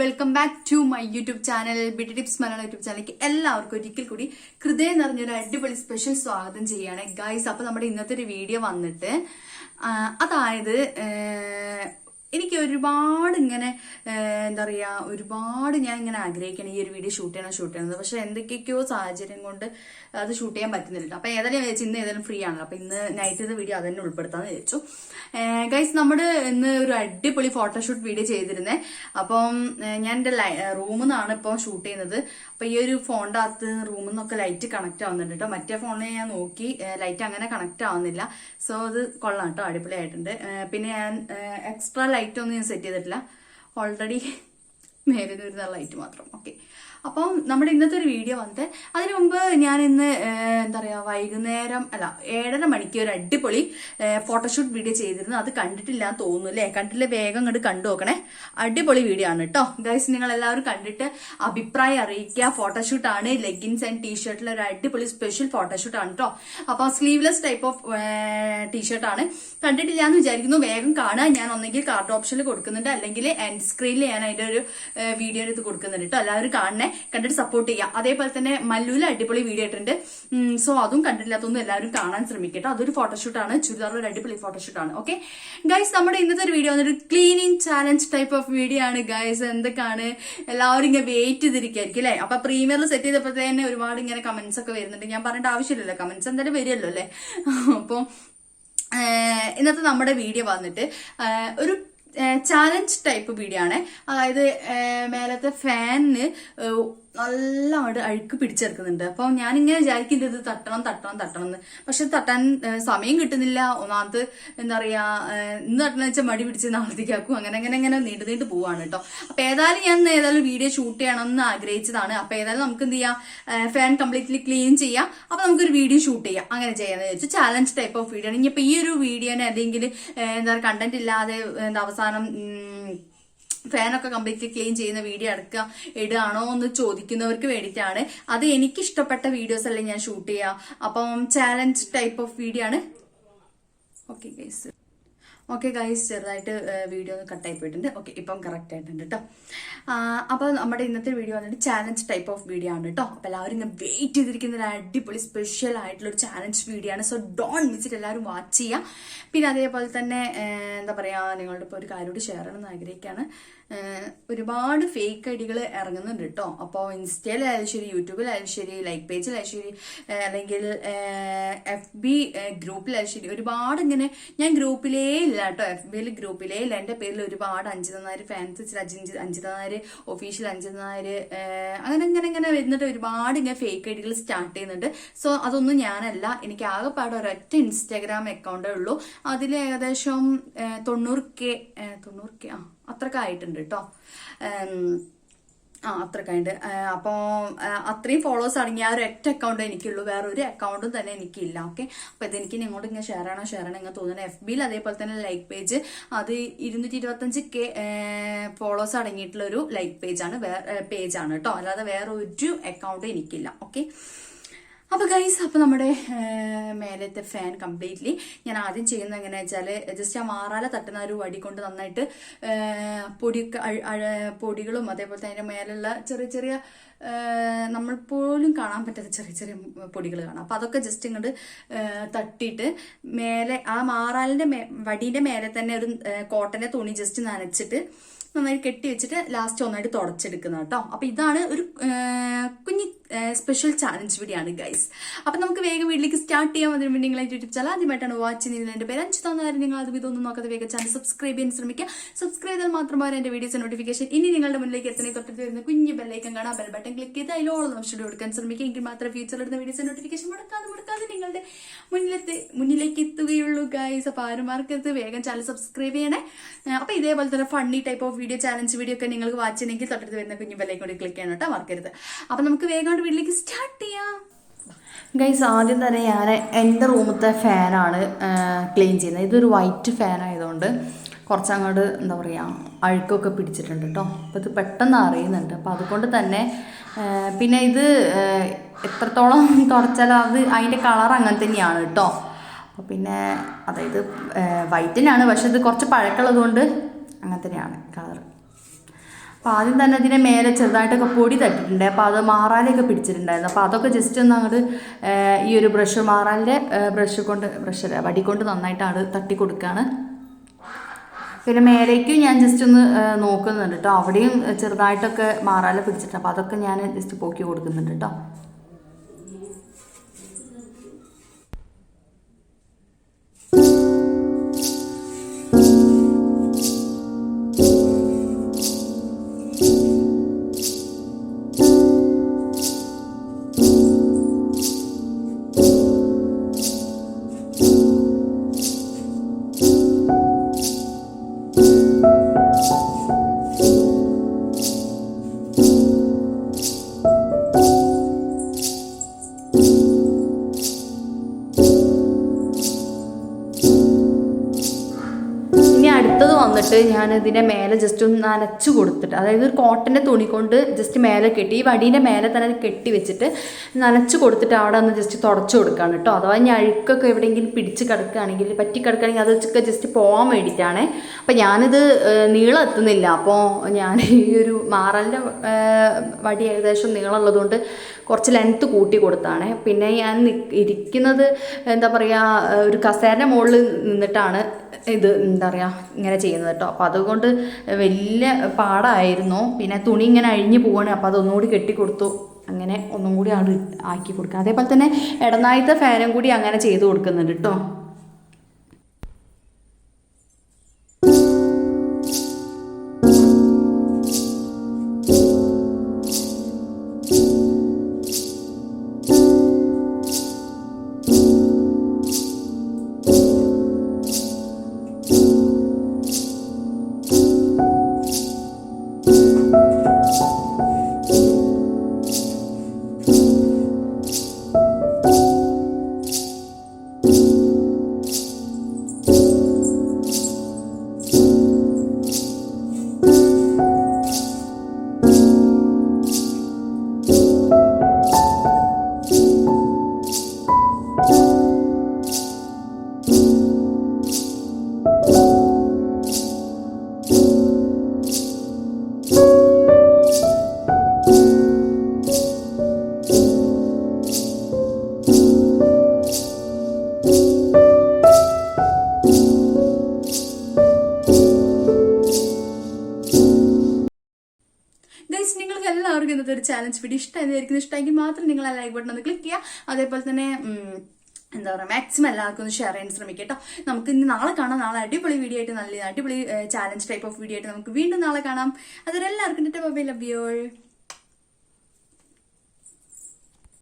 Welcome back to my YouTube channel beauty tips Malayalam YouTube ചാനലിലേക്ക് എല്ലാവർക്കും ഒരിക്കൽ കൂടി ഹൃദയം നിറഞ്ഞൊരു അടിപൊളി സ്പെഷ്യൽ സ്വാഗതം ചെയ്യാണ് ഗൈസ് അപ്പൊ നമ്മുടെ ഇന്നത്തെ ഒരു വീഡിയോ വന്നിട്ട് അതായത് എനിക്ക് ഒരുപാട് ഇങ്ങനെ എന്താ പറയുക ഒരുപാട് ഞാൻ ഇങ്ങനെ ആഗ്രഹിക്കണം ഈ ഒരു വീഡിയോ ഷൂട്ട് ചെയ്യണം ഷൂട്ട് ചെയ്യണത് പക്ഷെ എന്തൊക്കെയൊക്കെയോ സാഹചര്യം കൊണ്ട് അത് ഷൂട്ട് ചെയ്യാൻ പറ്റുന്നില്ല അപ്പോൾ ഏതായാലും വിചാരിച്ചു ഇന്ന് ഏതായാലും ഫ്രീ ആണല്ലോ. അപ്പോൾ ഇന്ന് നൈറ്റ് വീഡിയോ അതന്നെ ഉൾപ്പെടുത്താന്ന് വിചാരിച്ചു. ഗൈസ് നമ്മുടെ ഇന്ന് ഒരു അടിപൊളി ഫോട്ടോഷൂട്ട് വീഡിയോ ചെയ്തിരുന്നേ. അപ്പം ഞാൻ എന്റെ റൂമിൽ നിന്നാണ് ഇപ്പോൾ ഷൂട്ട് ചെയ്യുന്നത്. അപ്പോൾ ഈ ഒരു ഫോണിന്റെ അകത്ത് റൂമിൽ നിന്നൊക്കെ ലൈറ്റ് കണക്ട് ആവുന്നുണ്ട് കേട്ടോ മറ്റേ ഫോണിൽ ഞാൻ നോക്കി ലൈറ്റ് അങ്ങനെ കണക്ട് ആവുന്നില്ല. സോ അത് കൊള്ളാം കേട്ടോ അടിപൊളിയായിട്ടുണ്ട്. പിന്നെ ഞാൻ എക്സ്ട്രാ ലൈറ്റ് ഒന്നും ഞാൻ സെറ്റ് ചെയ്തിട്ടില്ല. ഓൾറെഡി മേലെ വരുന്ന ലൈറ്റ് മാത്രം. ഓക്കെ അപ്പം നമ്മുടെ ഇന്നത്തെ ഒരു വീഡിയോ വന്നത് അതിനു മുമ്പ് ഞാൻ ഇന്ന് എന്താ പറയുക വൈകുന്നേരം അല്ല ഏഴര മണിക്ക് ഒരു അടിപൊളി ഫോട്ടോഷൂട്ട് വീഡിയോ ചെയ്തിരുന്നു. അത് കണ്ടിട്ടില്ല എന്ന് തോന്നുന്നു അല്ലേ? കണ്ടില്ല വേഗം അങ്ങോട്ട് കണ്ടു നോക്കണേ. അടിപൊളി വീഡിയോ ആണ് കേട്ടോ ഗൈസ് നിങ്ങൾ എല്ലാവരും കണ്ടിട്ട് അഭിപ്രായം അറിയിക്കുക. ഫോട്ടോഷൂട്ട് ആണ്. ലെഗിൻസ് ആൻഡ് ടീഷർട്ടിൽ ഒരു അടിപൊളി സ്പെഷ്യൽ ഫോട്ടോഷൂട്ട് ആണ് കേട്ടോ അപ്പൊ സ്ലീവ്ലെസ് ടൈപ്പ് ഓഫ് ടീഷർട്ട് ആണ്. കണ്ടിട്ടില്ല എന്ന് വിചാരിക്കുന്നു. വേഗം കാണുക. ഞാൻ ഒന്നെങ്കിൽ കാർഡ് ഓപ്ഷനിൽ കൊടുക്കുന്നുണ്ട്. അല്ലെങ്കിൽ എൻഡ് സ്ക്രീനിൽ ഞാൻ അതിന്റെ ഒരു വീഡിയോ എടുത്ത് കൊടുക്കുന്നുണ്ട് കേട്ടോ എല്ലാവരും കാണണേ. കണ്ടിട്ട് സപ്പോർട്ട് ചെയ്യാം. അതേപോലെ തന്നെ മല്ലൂല അടിപൊളി വീഡിയോ ഇട്ടിട്ടുണ്ട്. സോ അതും കണ്ടിട്ടില്ലാത്തൊന്നും എല്ലാവരും കാണാൻ ശ്രമിക്കട്ടോ. അതൊരു ഫോട്ടോഷൂട്ടാണ് ഒരു അടിപൊളി ഫോട്ടോഷൂട്ടാണ് ഓക്കെ ഗൈസ് നമ്മുടെ ഇന്നത്തെ ഒരു വീഡിയോ ഒരു cleaning challenge type of video ആണ്. ഗൈസ് എന്തൊക്കെയാണ്? എല്ലാവരും ഇങ്ങനെ വെയിറ്റ് ചെയ്തിരിക്കായിരിക്കും അല്ലേ? അപ്പൊ പ്രീമിയറിൽ സെറ്റ് ചെയ്തപ്പോൾ തന്നെ ഒരുപാട് ഇങ്ങനെ കമന്റ്സ് ഒക്കെ വരുന്നുണ്ട്. ഞാൻ പറഞ്ഞിട്ട് ആവശ്യമില്ലല്ലോ. കമന്റ്സ് എന്തായാലും വരുമല്ലോ അല്ലേ? അപ്പോൾ ഇന്നത്തെ നമ്മുടെ വീഡിയോ വന്നിട്ട് ഒരു ചാലഞ്ച് ടൈപ്പ് ആണ്. അതായത് മേലത്തെ ഫാനിന് നല്ല അവിടെ അഴുക്ക് പിടിച്ചെടുക്കുന്നുണ്ട്. അപ്പോൾ ഞാനിങ്ങനെ വിചാരിക്കുന്നത് ഇത് തട്ടണം തട്ടണം തട്ടണം എന്ന് പക്ഷെ തട്ടാൻ സമയം കിട്ടുന്നില്ല. ഒന്നാമത് എന്താ പറയാ ഇന്ന് തട്ടണം വെച്ചാൽ മടി പിടിച്ച് നാളത്തേക്കാക്കും അങ്ങനെ അങ്ങനെ അങ്ങനെ നീണ്ടു നീണ്ടു പോവാണ് കേട്ടോ അപ്പൊ ഏതായാലും ഞാൻ ഏതായാലും വീഡിയോ ഷൂട്ട് ചെയ്യണം എന്ന് ആഗ്രഹിച്ചതാണ്. അപ്പൊ ഏതായാലും നമുക്ക് എന്ത് ചെയ്യാം? ഫാൻ കംപ്ലീറ്റ്ലി ക്ലീൻ ചെയ്യാം. അപ്പൊ നമുക്കൊരു വീഡിയോ ഷൂട്ട് ചെയ്യാം. അങ്ങനെ ചെയ്യാന്ന് വെച്ചാൽ ചാലഞ്ച് ടൈപ്പ് ഓഫ് വീഡിയോ ആണ്. ഇനിയിപ്പോ ഈ ഒരു വീഡിയോനെ അല്ലെങ്കിൽ എന്താ പറയുക കണ്ടന്റ് ഇല്ലാതെ എന്താ അവസാനം ഫാനൊക്കെ കംപ്ലീറ്റ്ലി ക്ലീൻ ചെയ്യുന്ന വീഡിയോ അടക്കുക ഇടുകയാണോ എന്ന് ചോദിക്കുന്നവർക്ക് വേണ്ടിയിട്ടാണ്. അത് എനിക്ക് ഇഷ്ടപ്പെട്ട വീഡിയോസ് അല്ലേ ഞാൻ ഷൂട്ട് ചെയ്യുക. അപ്പം ചാലഞ്ച് ടൈപ്പ് ഓഫ് വീഡിയോ ആണ്. ഓക്കെ ഗൈസ് ഓക്കെ ഗൈസ് ചെറുതായിട്ട് വീഡിയോ ഒന്ന് കട്ടായി പോയിട്ടുണ്ട്. ഓക്കെ ഇപ്പം കറക്റ്റ് ആയിട്ടുണ്ട് കേട്ടോ അപ്പോൾ നമ്മുടെ ഇന്നത്തെ വീഡിയോ വന്നിട്ട് ചാലഞ്ച് ടൈപ്പ് ഓഫ് വീഡിയോ ആണ് കേട്ടോ അപ്പോൾ എല്ലാവരും ഇങ്ങനെ വെയിറ്റ് ചെയ്തിരിക്കുന്ന ഒരു അടിപൊളി സ്പെഷ്യൽ ആയിട്ടുള്ള ഒരു ചാലഞ്ച് വീഡിയോ ആണ്. സോ ഡോൺ മിസ് എല്ലാവരും വാച്ച് ചെയ്യാം. പിന്നെ അതേപോലെ തന്നെ എന്താ പറയുക നിങ്ങളുടെ ഇപ്പോൾ ഒരു കാര്യം ഷെയർ ചെയ്യണമെന്ന് ആഗ്രഹിക്കുകയാണ്. ഒരുപാട് ഫേക്ക് ഐഡികൾ ഇറങ്ങുന്നുണ്ട് കേട്ടോ അപ്പോൾ ഇൻസ്റ്റയിലായാലും ശരി യൂട്യൂബിലായാലും ശരി ലൈക്ക് പേജിലായാലും ശരി അല്ലെങ്കിൽ എഫ് ബി ഗ്രൂപ്പിലായാലും ശരി ഒരുപാട് ഇങ്ങനെ ഞാൻ ഗ്രൂപ്പിലേ ഇല്ല കേട്ടോ എഫ് ബിയിൽ ഗ്രൂപ്പിലേ ഇല്ല. എന്റെ പേരിൽ ഒരുപാട് അഞ്ചിത നായർ ഫാൻസ് അഞ്ച് അഞ്ചിത ഒഫീഷ്യൽ അഞ്ചിത നായർ അങ്ങനെ ഇങ്ങനെ ഇങ്ങനെ വരുന്നിട്ട് ഒരുപാട് ഇങ്ങനെ ഫേക്ക് ഐഡികൾ സ്റ്റാർട്ട് ചെയ്യുന്നുണ്ട്. സോ അതൊന്നും ഞാനല്ല. എനിക്ക് ആകെപ്പാടെ ഒരൊറ്റ ഇൻസ്റ്റാഗ്രാം അക്കൗണ്ടേ ഉള്ളൂ. അതിൽ ഏകദേശം തൊണ്ണൂറ് കെ തൊണ്ണൂറ് കെ ആ അത്രയൊക്കെ ആയിട്ടുണ്ട് കേട്ടോ ആ അത്രക്കായിട്ട് അപ്പോൾ അത്രയും ഫോളോവേഴ്സ് അടങ്ങിയ ആ ഒരു ഒറ്റ അക്കൗണ്ട് എനിക്കുള്ളൂ. വേറെ ഒരു അക്കൗണ്ടും തന്നെ എനിക്കില്ല. ഓക്കെ? അപ്പോൾ ഇതെനിക്ക് നിങ്ങളോട് ഇങ്ങനെ ഷെയർ ആണോ ഷെയർ ആണോ ഇങ്ങനെ തോന്നുന്നത് എഫ് ബിയിൽ അതേപോലെ തന്നെ ലൈക്ക് പേജ് അത് ഇരുന്നൂറ്റി ഇരുപത്തഞ്ച് കെ ഫോളോവേഴ്സ് അടങ്ങിയിട്ടുള്ള ഒരു ലൈക്ക് പേജാണ് പേജാണ് കേട്ടോ അല്ലാതെ വേറെ ഒരു അക്കൗണ്ടും എനിക്കില്ല. ഓക്കെ? അപ്പൊ ഗൈസ് അപ്പൊ നമ്മുടെ മേലത്തെ ഫാൻ കംപ്ലീറ്റ്ലി ഞാൻ ആദ്യം ചെയ്യുന്നത് എങ്ങനെയാ വെച്ചാൽ ജസ്റ്റ് ആ മാറാല തട്ടുന്ന ഒരു വടി കൊണ്ട് നന്നായിട്ട് പൊടി പൊടികളും അതേപോലെ തന്നെ മേലുള്ള ചെറിയ ചെറിയ നമ്മൾ പോലും കാണാൻ പറ്റാത്ത ചെറിയ ചെറിയ പൊടികൾ കാണാം. അപ്പൊ അതൊക്കെ ജസ്റ്റ് ഇങ്ങോട്ട് തട്ടിയിട്ട് മേലെ ആ മാറാലിന്റെ വടീന്റെ മേലെ തന്നെ ഒരു കോട്ടന്റെ തുണി ജസ്റ്റ് നനച്ചിട്ട് നന്നായിട്ട് കെട്ടി വെച്ചിട്ട് ലാസ്റ്റ് ഒന്നായിട്ട് തുടച്ചെടുക്കുന്ന കേട്ടോ. അപ്പൊ ഇതാണ് ഒരു കുഞ്ഞി സ്പെഷ്യൽ ചാലഞ്ച് വീഡിയോ ഗൈസ് അപ്പൊ നമുക്ക് വേഗം വീട്ടിലേക്ക് സ്റ്റാർട്ട് ചെയ്യാൻ വേണ്ടി നിങ്ങൾ യൂട്യൂബ് ചാനൽ ആദ്യമായിട്ടാണ് വാച്ച് ചെയ്യുന്നത് എന്റെ പേര് അഞ്ചു തന്ന നിങ്ങൾ അത് ഇതൊന്നും നോക്കാതെ വേഗം ചാനൽ സബ്സ്ക്രൈബ് ചെയ്യാൻ ശ്രമിക്കുക. സബ്സ്ക്രൈബ് ചെയ്താൽ മാത്രമാണ് എന്റെ വീഡിയോസ് നോട്ടിഫിക്കേഷൻ ഇനി നിങ്ങളുടെ മുന്നിലേക്ക് എത്തണേ തൊട്ടടുത്ത് വരുന്ന കുഞ്ഞു ബെല്ലൈക്കൻ കാണാം ബെൽ ബട്ടൺ ക്ലിക്ക് ചെയ്ത് അതിലോളം ഓപ്ഷൻ കൊടുക്കാൻ ശ്രമിക്കുക. എങ്കിൽ മാത്രമേ ഫ്യൂച്ചറിൽ ഇടുന്ന വീഡിയോസ് നോട്ടിഫിക്കേഷൻ മുടക്കാതെ മുടക്കാതെ നിങ്ങളുടെ മുന്നിലെത്തി മുന്നിലേക്ക് എത്തുകയുള്ളൂ ഗൈസ് അപ്പോൾ ആരും മാർക്കത്ത് വേഗം ചാനൽ സബ്സ്ക്രൈബ് ചെയ്യണേ. അപ്പോൾ അപ്പൊ ഇതേപോലെ തന്നെ funny type of video challenge video ഒക്കെ നിങ്ങൾക്ക് വാച്ച് ചെയ്യണമെങ്കിൽ തൊട്ടടുത്ത് വരുന്ന കുഞ്ഞു ബെല്ലൈക്കൻ കൂടി ക്ലിക്ക് ചെയ്യണം കേട്ടോ. മറക്കരുത്. അപ്പൊ നമുക്ക് വേഗം വീട്ടിലേക്ക് സ്റ്റാർട്ട് ചെയ്യാം. ഗൈസ് ആദ്യം തന്നെ ഞാൻ എന്റെ റൂമത്തെ ഫാനാണ് ക്ലീൻ ചെയ്യുന്നത്. ഇതൊരു വൈറ്റ് ഫാൻ ആയതുകൊണ്ട് കുറച്ചങ്ങോട്ട് എന്താ പറയുക അഴുക്കൊക്കെ പിടിച്ചിട്ടുണ്ട് കേട്ടോ അപ്പോൾ ഇത് പെട്ടെന്ന് അറിയുന്നുണ്ട്. അപ്പോൾ അതുകൊണ്ട് തന്നെ പിന്നെ ഇത് എത്രത്തോളം തുടച്ചാലും അത് അതിന്റെ കളർ അങ്ങനെ തന്നെയാണ് കേട്ടോ അപ്പോൾ പിന്നെ അതായത് വൈറ്റിനാണ് പക്ഷെ ഇത് കുറച്ച് പഴക്കമുള്ളത് കൊണ്ട് അങ്ങനെ തന്നെയാണ് കളർ അപ്പോൾ ആദ്യം തന്നെ അതിനെ മേലെ ചെറുതായിട്ടൊക്കെ പൊടി തട്ടിയിട്ടുണ്ട്. അപ്പോൾ അത് മാറാലൊക്കെ പിടിച്ചിട്ടുണ്ടായിരുന്നു. അപ്പോൾ അതൊക്കെ ജസ്റ്റ് ഒന്ന് അങ്ങോട്ട് ഈ ഒരു ബ്രഷ് മാറാലിന്റെ ബ്രഷ് കൊണ്ട് ബ്രഷ് വടി കൊണ്ട് നന്നായിട്ട് അങ്ങോട്ട് തട്ടി കൊടുക്കുകയാണ് പിന്നെ മേലേക്കും ഞാൻ ജസ്റ്റ് ഒന്ന് നോക്കുന്നുണ്ട് കേട്ടോ അവിടെയും ചെറുതായിട്ടൊക്കെ മാറാല പിടിച്ചിട്ട്. അപ്പോൾ അതൊക്കെ ഞാൻ ജസ്റ്റ് പോക്കി കൊടുക്കുന്നുണ്ട് കേട്ടോ അടുത്തത് ഞാനതിന്റെ ഞാൻ മേലെ ജസ്റ്റ് ഒന്ന് നനച്ച് കൊടുത്തിട്ട് അതായത് ഒരു കോട്ടന്റെ തുണി കൊണ്ട് ജസ്റ്റ് മേലെ കെട്ടി ഈ വടീന്റെ മേലെ തന്നെ കെട്ടി വെച്ചിട്ട് നനച്ച് കൊടുത്തിട്ട് അവിടെ ഒന്ന് ജസ്റ്റ് തുടച്ച് കൊടുക്കുകയാണ് കേട്ടോ. അഥവാ ഇനി അഴുക്കൊക്കെ എവിടെയെങ്കിലും പിടിച്ച് കിടക്കുകയാണെങ്കിൽ പറ്റി കിടക്കുകയാണെങ്കിൽ അത് വെച്ചൊക്കെ ജസ്റ്റ് പോകാൻ വേണ്ടിയിട്ടാണ്. അപ്പോൾ ഞാനിത് നീളം എത്തുന്നില്ല. അപ്പോൾ ഞാൻ ഈ ഒരു മാറലിന്റെ വടി ഏകദേശം നീളമുള്ളതുകൊണ്ട് കുറച്ച് ലെങ്ത്ത് കൂട്ടി കൊടുത്താണ്. പിന്നെ ഞാൻ ഇരിക്കുന്നത് എന്താ പറയുക ഒരു കസേരന്റെ മുകളിൽ നിന്നിട്ടാണ് ഇത് എന്താ പറയുക ഇങ്ങനെ ചെയ്യുന്നത് കേട്ടോ അപ്പോൾ അതുകൊണ്ട് വലിയ പാടായിരുന്നു. പിന്നെ തുണി ഇങ്ങനെ അഴിഞ്ഞു പോവാണ്. അപ്പോൾ അതൊന്നുകൂടി കെട്ടിക്കൊടുത്തു. അങ്ങനെ ഒന്നും കൂടി ആക്കി കൊടുക്കുക അതേപോലെ തന്നെ ഇടനായത്തെ ഫാനും കൂടി അങ്ങനെ ചെയ്ത് കൊടുക്കുന്നുണ്ട് കേട്ടോ ചാലഞ്ച് വീഡിയോ ഇഷ്ടമായിരിക്കും ഇഷ്ടമെങ്കിൽ മാത്രം നിങ്ങൾ ആ ലൈക്ക് ബട്ടൺ ഒന്ന് ക്ലിക്ക് ചെയ്യുക. അതേപോലെ തന്നെ എന്താ പറയുക മാക്സിമം എല്ലാവർക്കും ഒന്ന് ഷെയർ ചെയ്യാൻ ശ്രമിക്കുക കേട്ടോ. നമുക്ക് ഇനി നാളെ കാണാം. നാളെ അടിപൊളി വീഡിയോ ആയിട്ട് നല്ല അടിപൊളി ചാലഞ്ച് ടൈപ്പ് ഓഫ് വീഡിയോ ആയിട്ട് നമുക്ക് വീണ്ടും നാളെ കാണാം. അതൊരു എല്ലാവർക്കും മൊബൈൽ ലവ് യു